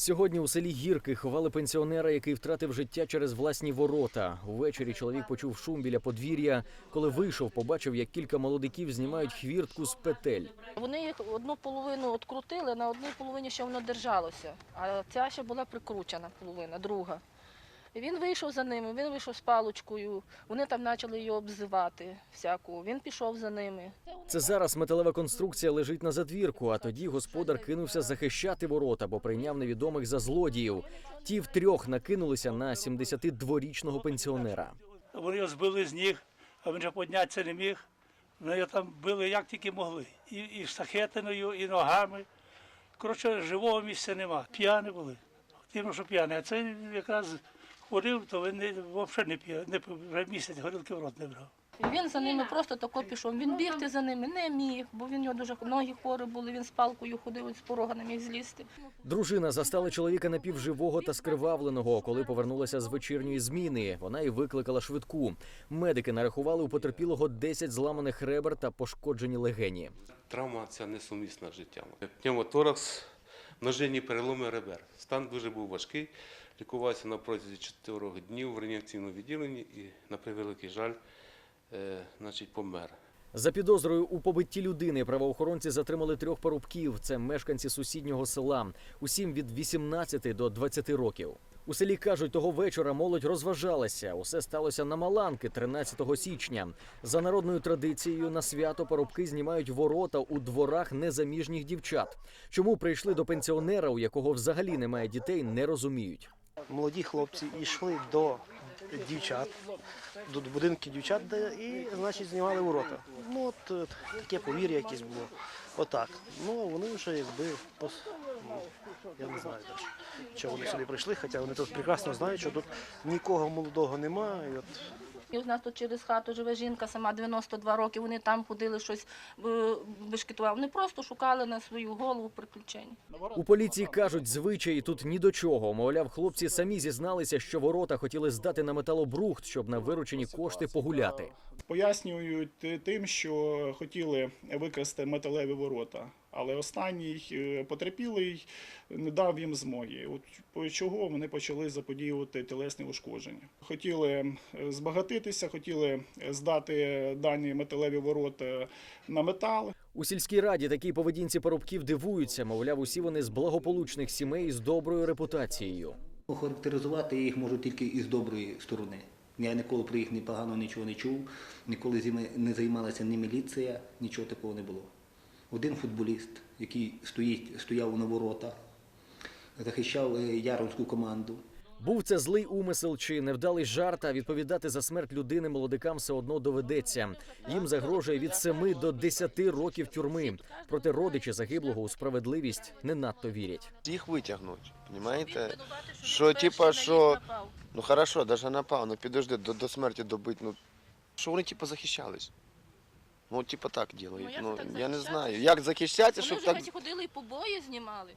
Сьогодні у селі Гірки ховали пенсіонера, який втратив життя через власні ворота. Увечері чоловік почув шум біля подвір'я. Коли вийшов, побачив, як кілька молодиків знімають хвіртку з петель. Вони їх одну половину відкрутили, на одній половині ще воно держалося, а ця ще була прикручена половина, друга. Він вийшов за ними, він вийшов з паличкою, вони там почали його обзивати всяку. Він пішов за ними. Це зараз металева конструкція лежить на задвірку. А тоді господар кинувся захищати ворота, бо прийняв невідомих за злодіїв. Ті втрьох накинулися на 72-річного пенсіонера. Вони його збили з ніг, а він вже піднятися не міг. Вони його там били як тільки могли. І, і штахетиною, і ногами. Коротше, живого місця нема. П'яні були. Тим, що п'яні. А це якраз ходив, то він не, взагалі не п'яний, не вже місяць горілки в рот не брав. Він за ними просто тако пішов. Він бігти за ними не міг, бо він його дуже ноги хворі були, він з палкою ходив, з порога не міг злізти. Дружина застала чоловіка напівживого та скривавленого, коли повернулася з вечірньої зміни. Вона і викликала швидку. Медики нарахували у потерпілого 10 зламаних ребер та пошкоджені легені. Травма ця несумісна з життям. Пневмоторакс, множинні переломи ребер. Стан дуже був важкий. Лікувався на протязі 4 днів в реанімаційному відділенні і, на превеликий жаль, е, значить, помер. За підозрою у побитті людини правоохоронці затримали трьох парубків. Це мешканці сусіднього села. Усім від 18 до 20 років. У селі кажуть, того вечора молодь розважалася. Усе сталося на Маланки 13 січня. За народною традицією на свято парубки знімають ворота у дворах незаміжніх дівчат. Чому прийшли до пенсіонера, у якого взагалі немає дітей, не розуміють. молоді хлопці йшли до дівчат, до будинки дівчат, де і, значить, знімали ворота. Ну, от е, таке повір'я якесь було. Отак. Ну, вони вже якби пос... ну, я не знаю чого вони сюди прийшли, хоча вони тут прекрасно знають, що тут нікого молодого немає. І от І у нас тут через хату живе жінка, сама 92 роки. Вони там ходили щось е, бешкетували. Вони просто шукали на свою голову приключень. У поліції кажуть, звичаї тут ні до чого. Мовляв, хлопці самі зізналися, що ворота хотіли здати на металобрухт, щоб на виручені кошти погуляти. Пояснюють тим, що хотіли викрасти металеві ворота, але останній е, потерпілий не дав їм змоги. От чого вони почали заподіювати тілесні ушкодження. Хотіли е, збагатитися, хотіли здати дані металеві ворота на метал. У сільській раді такій поведінці парубків дивуються. Мовляв, усі вони з благополучних сімей з доброю репутацією. Охарактеризувати я їх можу тільки із доброї сторони. Я ніколи про їх ні погано нічого не чув, ніколи з ними не займалася ні міліція, нічого такого не було. Один футболіст, який стоїть, стояв на воротах, захищав е, яронську команду. Був це злий умисел чи невдалий жарт, а відповідати за смерть людини молодикам все одно доведеться. Їм загрожує від 7 до 10 років тюрми. Проте родичі загиблого у справедливість не надто вірять. їх витягнуть, розумієте? Що, типа, що, ну хорошо, даже напав, ну підожди, до, до смерті добить, ну, що вони, типа, захищались? Ну, типа так Ну, ділають, як ну, так я не знаю, як захищатися, Вони щоб вже так, геть ходили і побої знімали.